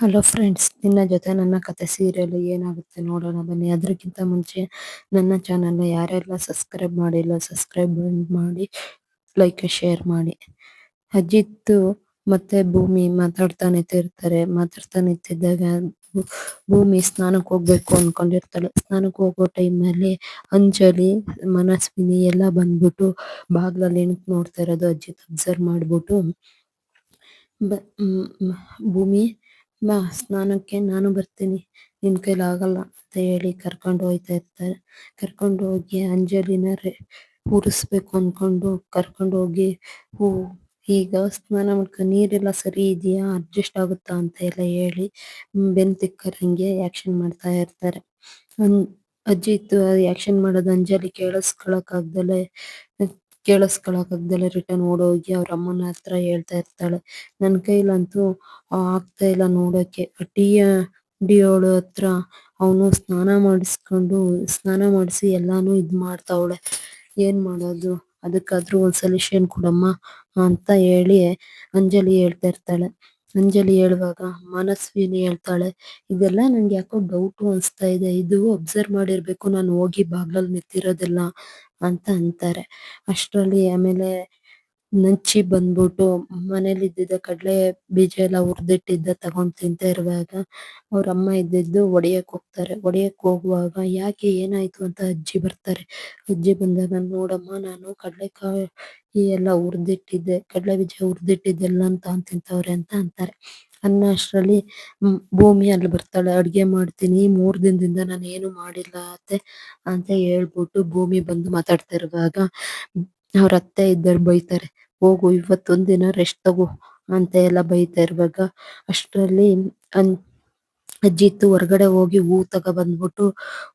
Hello friends ನಿನ್ನ ಜೊತೆ ನನ್ನ ಕತೆ ಸೀರಿಯಲ್ ಏನಾಗುತ್ತೆ ನೋಡೋಣ ಬನ್ನಿ. ಅದಕ್ಕಿಂತ ಮುಂಚೆ ನನ್ನ ಚಾನಲ್ನ ಯಾರೆಲ್ಲ ಸಬ್ಸ್ಕ್ರೈಬ್ ಮಾಡಿಲ್ಲ ಸಬ್ಸ್ಕ್ರೈಬ್ ಮಾಡಿ ಲೈಕ್ ಶೇರ್ ಮಾಡಿ. ಅಜಿತ್ ಮತ್ತೆ ಭೂಮಿ ಮಾತಾಡ್ತಾ ನಿಂತಿರ್ತಾರೆ ಮಾತಾಡ್ತಾ ನಿಂತಿದ್ದಾಗ ಭೂಮಿ ಸ್ನಾನಕ್ಕೆ ಹೋಗ್ಬೇಕು ಅನ್ಕೊಂಡಿರ್ತಾಳೆ. ಸ್ನಾನಕ್ಕೆ ಹೋಗೋ ಟೈಮಲ್ಲಿ ಅಂಜಲಿ, ಮನಸ್ವಿನಿ ಎಲ್ಲ ಬಂದ್ಬಿಟ್ಟು ಬಾಗ್ಲಲ್ಲಿ ನಿಂತು ನೋಡ್ತಾ ಇರೋದು ಅಜಿತ್ ಅಬ್ಸರ್ವ್ ಮಾಡ್ಬಿಟ್ಟು. ಭೂಮಿ ಬಾ ಸ್ನಾನಕ್ಕೆ ನಾನು ಬರ್ತೀನಿ. ನಿನ್ ಕೈಲಿ ಆಗಲ್ಲ ಅಂತ ಹೇಳಿ ಕರ್ಕೊಂಡು ಹೋಯ್ತಾ ಇರ್ತಾರೆ. ಕರ್ಕೊಂಡು ಹೋಗಿ ಅಂಜಲಿನ ಕೂರಿಸ್ಬೇಕು ಅನ್ಕೊಂಡು ಕರ್ಕೊಂಡು ಹೋಗಿ, ಹೂ, ಈಗ ಸ್ನಾನ ಮಾಡ್ಕೊ, ನೀರೆಲ್ಲ ಸರಿ ಇದೆಯಾ? ಅಡ್ಜಸ್ಟ್ ಆಗುತ್ತಾ? ಅಂತ ಎಲ್ಲ ಹೇಳಿ ಬೆನ್ ತಿಕ್ಕರಂಗೆ ಆಕ್ಷನ್ ಮಾಡ್ತಾ ಇರ್ತಾರೆ. ಅಜ್ಜಿ ಇತ್ತು ಆಕ್ಷನ್ ಮಾಡೋದು ಅಂಜಲಿ ಕೇಳಿಸ್ಕೊಳಕ್ ಆಗ್ದಲೆ ಕೇಳಿಸ್ಕೊಳಕ್ ಆಗ್ದಲೆ ರಿಟರ್ನ್ ಓಡೋಗಿ ಅವ್ರ ಅಮ್ಮನ ಹತ್ರ ಹೇಳ್ತಾ ಇರ್ತಾಳೆ. ನನ್ ಕೈಲಂತೂ ಆಗ್ತಾ ಇಲ್ಲ ನೋಡೋಕೆ. ಟೀ ಡಿಯೋಳ ಹತ್ರ ಅವನು ಸ್ನಾನ ಮಾಡಿಸ್ಕೊಂಡು ಸ್ನಾನ ಮಾಡಿಸಿ ಎಲ್ಲಾನು ಇದ್ ಮಾಡ್ತಾವಳೆ. ಏನ್ ಮಾಡೋದು? ಅದಕ್ಕಾದ್ರೂ ಒಂದ್ ಸೊಲ್ಯೂಷನ್ ಕೊಡಮ್ಮ ಅಂತ ಹೇಳಿ ಅಂಜಲಿ ಹೇಳ್ತಾ ಇರ್ತಾಳೆ. ಅಂಜಲಿ ಹೇಳುವಾಗ ಮನಸ್ವಿನಿ ಹೇಳ್ತಾಳೆ, ಇದೆಲ್ಲ ನಂಗೆ ಯಾಕೋ ಡೌಟ್ ಅನ್ಸ್ತಾ ಇದೆ. ಇದು ಅಬ್ಸರ್ವ್ ಮಾಡಿರ್ಬೇಕು. ನಾನು ಹೋಗಿ ಬಾಗ್ಲಲ್ಲಿ ನಿಂತಿರೋದೆಲ್ಲ ಅಂತ ಅಂತಾರೆ. ಅಷ್ಟರಲ್ಲಿ ಆಮೇಲೆ ನಂಚಿ ಬಂದ್ಬಿಟ್ಟು ಮನೇಲಿ ಇದ್ದಿದ್ದ ಕಡಲೆ ಬೀಜ ಎಲ್ಲ ಹುರ್ದಿಟ್ಟಿದ್ದ ತಗೊಂಡ್ ತಿಂತಾ ಇರುವಾಗ ಅವ್ರ ಅಮ್ಮ ಇದ್ದಿದ್ದು ಒಡೆಯಕ್ ಹೋಗ್ತಾರೆ. ಒಡೆಯಕ್ ಹೋಗುವಾಗ ಯಾಕೆ ಏನಾಯ್ತು ಅಂತ ಅಜ್ಜಿ ಬರ್ತಾರೆ. ಅಜ್ಜಿ ಬಂದಾಗ ನೋಡಮ್ಮ, ನಾನು ಕಡ್ಲೆಕಾಯಿ ಎಲ್ಲ ಹುರಿದಿಟ್ಟಿದ್ದೆ, ಕಡ್ಲೆ ಬೀಜ ಹುರ್ದಿಟ್ಟಿದ್ದೆಲ್ಲ ತಗೊಂಡ್ ತಿಂತವ್ರೆ ಅಂತ ಅಂತಾರೆ. ಅನ್ನ ಅಷ್ಟರಲ್ಲಿ ಭೂಮಿ ಅಲ್ಲಿ ಬರ್ತಾಳೆ, ಅಡ್ಗೆ ಮಾಡ್ತೀನಿ, ಮೂರ್ ದಿನದಿಂದ ನಾನು ಏನು ಮಾಡಿಲ್ಲ ಅತ್ತೆ ಅಂತ ಹೇಳ್ಬಿಟ್ಟು ಭೂಮಿ ಬಂದು ಮಾತಾಡ್ತಾ ಇರುವಾಗ ಅವ್ರ ಅತ್ತೆ ಇದ್ದವ್ರು ಬೈತಾರೆ, ಹೋಗು ಇವತ್ತೊಂದಿನ ದಿನ ರೆಸ್ಟ್ ತಗೋ ಅಂತ ಎಲ್ಲ ಬೈತಾ ಇರುವಾಗ, ಅಷ್ಟರಲ್ಲಿ ಅನ್ ಅಜಿತ್ ಹೊರಗಡೆ ಹೋಗಿ ಹೂ ತಗೋ ಬಂದ್ಬಿಟ್ಟು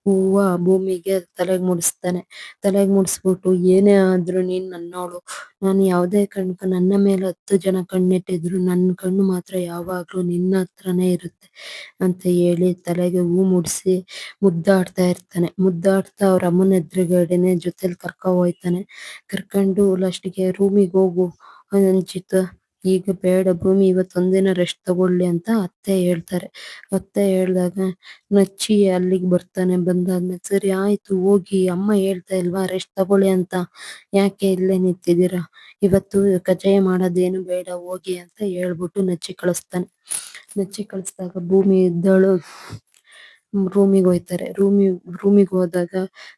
ಹೂವ ಭೂಮಿಗೆ ತಲೆಗೆ ಮುಡಿಸ್ತಾನೆ. ತಲೆಗೆ ಮುಡಿಸ್ಬಿಟ್ಟು, ಏನೇ ಆದ್ರೂ ನೀನ್ ನನ್ನವಳು ನಾನು ಯಾವ್ದೇ ಕಾರಣಕ್ಕೂ ನನ್ನ ಮೇಲೆ ಹತ್ತು ಜನ ಕಣ್ಣಿಟ್ಟಿದ್ರು ನನ್ನ ಕಣ್ಣು ಮಾತ್ರ ಯಾವಾಗ್ಲೂ ನಿನ್ನ ಹತ್ರನೇ ಇರುತ್ತೆ ಅಂತ ಹೇಳಿ ತಲೆಗೆ ಹೂ ಮುಡಿಸಿ ಮುದ್ದಾಡ್ತಾ ಇರ್ತಾನೆ. ಮುದ್ದಾಡ್ತಾ ಅವ್ರ ಅಮ್ಮನ ಎದುರುಗಡೆನೆ ಜೊತೆಲಿ ಕರ್ಕೊ ಹೋಯ್ತಾನೆ. ಕರ್ಕೊಂಡು ಲಾಸ್ಟಿಗೆ ರೂಮಿಗೆ ಹೋಗು ಅಂಜಿತ್ ಈಗ ಬೇಡ, ಭೂಮಿ ಇವತ್ತೊಂದಿನ ರೆಸ್ಟ್ ತಗೊಳ್ಳಿ ಅಂತ ಅತ್ತೆ ಹೇಳ್ತಾರೆ. ಅತ್ತೆ ಹೇಳ್ದಾಗ, ನಚ್ಚಿ ಅಲ್ಲಿಗೆ ಬರ್ತಾನೆ, ಬಂದಾದ್ಮೇಲೆ ಸರಿ ಆಯ್ತು, ಹೋಗಿ. ಅಮ್ಮ ಹೇಳ್ತಾ ಇಲ್ವಾ ರೆಸ್ಟ್ ತಗೊಳ್ಳಿ ಅಂತ. ಯಾಕೆ ಇಲ್ಲೇ ನಿಂತಿದ್ದೀರಾ? ಇವತ್ತು ಕಜಾಯ ಮಾಡೋದೇನು ಬೇಡ, ಹೋಗಿ ಅಂತ ಹೇಳ್ಬಿಟ್ಟು ನಚ್ಚಿ ಕಳಿಸ್ತಾನೆ. ನಚ್ಚಿ ಕಳಿಸ್ದಾಗ ಭೂಮಿ ಇದ್ದಳು. ರೂಮಿಗೆ ಹೋಯ್ತಾರೆ. ರೂಮಿ, ರೂಮಿಗೆ ಹೋದಾಗ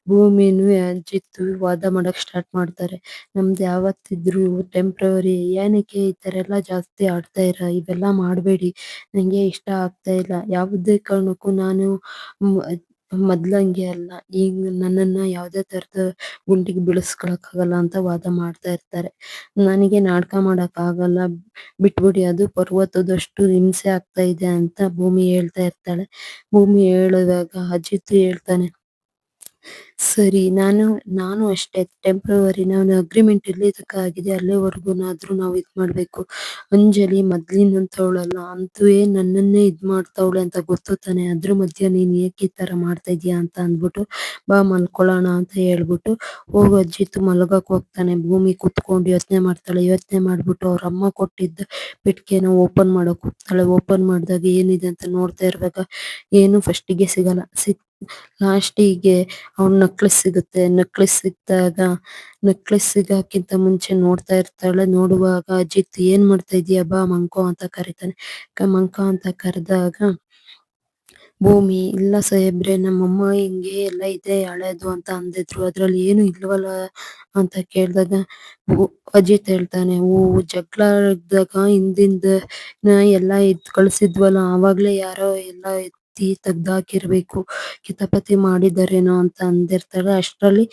ಭೂಮಿನೂ ಅಜಿತ್ ವಾದ ಮಾಡಕ್ ಸ್ಟಾರ್ಟ್ ಮಾಡ್ತಾರೆ. ನಮ್ದು ಯಾವತ್ತಿದ್ರು ಟೆಂಪರರಿ ಏನಕ್ಕೆ ಈ ತರ ಎಲ್ಲ ಜಾಸ್ತಿ ಆಡ್ತಾ ಇರ? ಇವೆಲ್ಲ ಮಾಡಬೇಡಿ. ನಂಗೆ ಇಷ್ಟ ಆಗ್ತಾ ಇಲ್ಲ. ಯಾವುದೇ ಕಾರಣಕ್ಕೂ ನಾನು ಮೊದ್ಲಂಗೆ ಅಲ್ಲ. ಈಗ ನನ್ನನ್ನ ಯಾವುದೇ ತರದ ಗುಂಡಿಗೆ ಬೀಳಿಸ್ಕೊಳಕ್ ಆಗಲ್ಲ ಅಂತ ವಾದ ಮಾಡ್ತಾ ಇರ್ತಾರೆ. ನನಗೆ ನಾಟಕ ಮಾಡಕ್ ಆಗಲ್ಲ ಬಿಟ್ಬಿಡಿ, ಅದು ಪರ್ವತದಷ್ಟು ಹಿಂಸೆ ಆಗ್ತಾ ಇದೆ ಅಂತ ಭೂಮಿ ಹೇಳ್ತಾ ಇರ್ತಾಳೆ. ಭೂಮಿ ಹೇಳುವಾಗ ಅಜಿತ್ ಹೇಳ್ತಾನೆ ಸರಿ, ನಾನು ನಾನು ಅಷ್ಟೇ. ಟೆಂಪ್ರವರಿ ನಾನು ಅಗ್ರಿಮೆಂಟ್ ಎಲ್ಲಿ ತನಕ ಆಗಿದೆ ಅಲ್ಲಿವರೆಗೂನಾದ್ರೂ ನಾವು ಇದ್ ಮಾಡ್ಬೇಕು. ಅಂಜಲಿ ಮೊದ್ಲಿನಂತವಳಲ್ಲ ಅಂತೂ ನನ್ನನ್ನೇ ಇದ್ ಮಾಡ್ತಾವಳೆ ಅಂತ ಗೊತ್ತು ತಾನೆ. ಅದ್ರ ಮಧ್ಯ ನೀನ್ ಏಕೆ ಈ ತರ ಮಾಡ್ತಾ ಇದೀಯ ಅಂತ ಅಂದ್ಬಿಟ್ಟು, ಬಾ ಮಲ್ಕೊಳ್ಳೋಣ ಅಂತ ಹೇಳ್ಬಿಟ್ಟು, ಹೋಗು ಅಜಿತ್ ಮಲಗಕ್ ಹೋಗ್ತಾನೆ. ಭೂಮಿ ಕುತ್ಕೊಂಡು ಯೋಚನೆ ಮಾಡ್ತಾಳೆ. ಯೋಚನೆ ಮಾಡ್ಬಿಟ್ಟು ಅವ್ರ ಅಮ್ಮ ಕೊಟ್ಟಿದ್ದ ಪೆಟ್ಟಿಗೆನ ಓಪನ್ ಮಾಡಕ್ ಹೋಗ್ತಾಳೆ. ಓಪನ್ ಮಾಡಿದಾಗ ಏನಿದೆ ಅಂತ ನೋಡ್ತಾ ಇರುವಾಗ, ಏನು ಫಸ್ಟ್ಗೆ ಸಿಗಲ್ಲ. ಸಿಕ್ ಲಾಸ್ಟಿಗೆ ಅವ್ನ್ ನಕ್ಲೆಸ್ ಸಿಗುತ್ತೆ. ನಕ್ಲೆಸ್ ಸಿಕ್ದಾಗ ನಕ್ಲೆಸ್ ಸಿಗಕ್ಕಿಂತ ಮುಂಚೆ ನೋಡ್ತಾ ಇರ್ತಾಳೆ. ನೋಡುವಾಗ ಅಜಿತ್ ಏನ್ ಮಾಡ್ತಾ ಇದೀಯ ಬಾ ಮಂಕೋ ಅಂತ ಕರೀತಾನೆ. ಮಂಕ ಅಂತ ಕರೆದಾಗ, ಭೂಮಿ, ಇಲ್ಲ ಸಾಹೇಬ್ರೆ, ನಮ್ಮಮ್ಮ ಹಿಂಗೆ ಎಲ್ಲ ಇದೆ, ಹಳೇದು ಅಂತ ಅಂದಿದ್ರು. ಅದ್ರಲ್ಲಿ ಏನು ಇಲ್ವಲ್ಲ ಅಂತ ಕೇಳಿದಾಗ ಅಜಿತ್ ಹೇಳ್ತಾನೆ, ಓ, ಜಗಳ ಹಿಂದಿಂದ ಎಲ್ಲ ಇದ್ ಕಳ್ಸಿದ್ವಲ್ಲ, ಆವಾಗ್ಲೇ ಯಾರೋ ಎಲ್ಲ ಎತ್ತಿ ತೆಗ್ದಾಕಿರ್ಬೇಕು. ಕಿತಾಪತಿ ಮಾಡಿದಾರೇನೋ ಅಂತ ಅಂದಿರ್ತಾಳೆ. ಅಷ್ಟರಲ್ಲಿ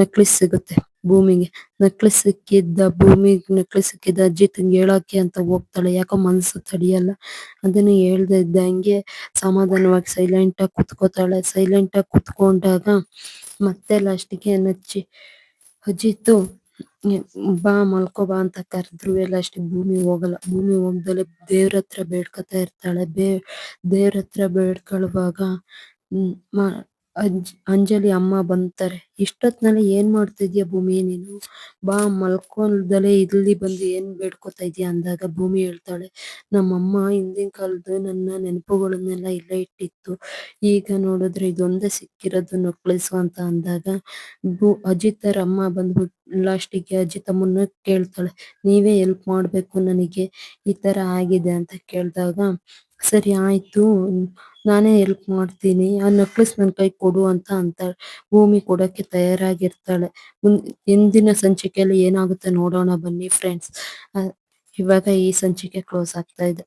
ನೆಕ್ಲೆಸ್ ಸಿಗುತ್ತೆ ಭೂಮಿಗೆ. ನೆಕ್ಲೆಸ್ ಸಿಕ್ಕಿದ್ದ ಭೂಮಿಗೆ ನೆಕ್ಲೆಸ್ ಸಿಕ್ಕಿದ್ದ ಅಜಿತ್ಗೆ ಹೇಳಕ್ಕೆ ಅಂತ ಹೋಗ್ತಾಳೆ. ಯಾಕೋ ಮನಸ್ಸು ತಡಿಯಲ್ಲ. ಅದನ್ನ ಹೇಳ್ದೆ ಇದ್ದಂಗೆ ಸಮಾಧಾನವಾಗಿ ಸೈಲೆಂಟ್ ಆಗಿ ಕುತ್ಕೋತಾಳೆ. ಸೈಲೆಂಟ್ ಆಗಿ ಕುತ್ಕೊಂಡಾಗ ಮತ್ತೆ ಲಾಸ್ಟಿಗೆ ನಚ್ಚಿ, ಅಜಿತ್ ಬಾ ಮಲ್ಕೋ ಬಾ ಅಂತ ಕರೆದ್ರು ಅಷ್ಟೇ. ಭೂಮಿ ಹೋಗಲ್ಲ. ಭೂಮಿ ಹೋಗ್ದಲೆ ದೇವ್ರ ಹತ್ರ ಬೇಡ್ಕೊತಾ ಇರ್ತಾಳೆ. ದೇವ್ರ ಹತ್ರ ಬೇಡ್ಕೊಳ್ಳುವಾಗ ಅಂಜ್, ಅಂಜಲಿ ಅಮ್ಮ ಬಂತಾರೆ ಇಷ್ಟೊತ್ನಲ್ಲಿ ಏನ್ ಮಾಡ್ತಿದ್ಯಾ ಭೂಮಿ? ನೀನು ಬಾ ಮಲ್ಕೊಂದಲೇ ಇಲ್ಲಿ ಬಂದು ಏನ್ ಬೇಡ್ಕೊತಾ ಇದೀಯ ಅಂದಾಗ ಭೂಮಿ ಹೇಳ್ತಾಳೆ, ನಮ್ಮಮ್ಮ ಹಿಂದಿನ ಕಾಲದ ನನ್ನ ನೆನಪುಗಳನ್ನೆಲ್ಲ ಇಲ್ಲೇ ಇಟ್ಟಿತ್ತು. ಈಗ ನೋಡಿದ್ರೆ ಇದೊಂದೇ ಸಿಕ್ಕಿರೋದು ನಕ್ಕಳಿಸು ಅಂತ ಅಂದಾಗ ಭೂ ಅಜಿತ್ ಅಮ್ಮ ಬಂದ್ಬಿಟ್ಟು ಲಾಸ್ಟಿಗೆ ಅಜ್ಜಿ ತಮ್ಮನ್ನ ಕೇಳ್ತಾಳೆ, ನೀವೇ ಹೆಲ್ಪ್ ಮಾಡ್ಬೇಕು ನನಗೆ, ಈ ತರ ಆಗಿದೆ ಅಂತ ಕೇಳ್ದಾಗ ಸರಿ ಆಯ್ತು, ನಾನೇ ಹೆಲ್ಪ್ ಮಾಡ್ತೀನಿ, ಆ ನಕ್ಲಿಸ್ ನನ್ ಕೈ ಕೊಡು ಅಂತ ಅಂತಾಳೆ. ಭೂಮಿ ಕೊಡಕ್ಕೆ ತಯಾರಾಗಿರ್ತಾಳೆ. ಹಿಂದಿನ ಸಂಚಿಕೆಯಲ್ಲಿ ಏನಾಗುತ್ತೆ ನೋಡೋಣ ಬನ್ನಿ ಫ್ರೆಂಡ್ಸ್ ಇವಾಗ ಈ ಸಂಚಿಕೆ ಕ್ಲೋಸ್ ಆಗ್ತಾ ಇದೆ.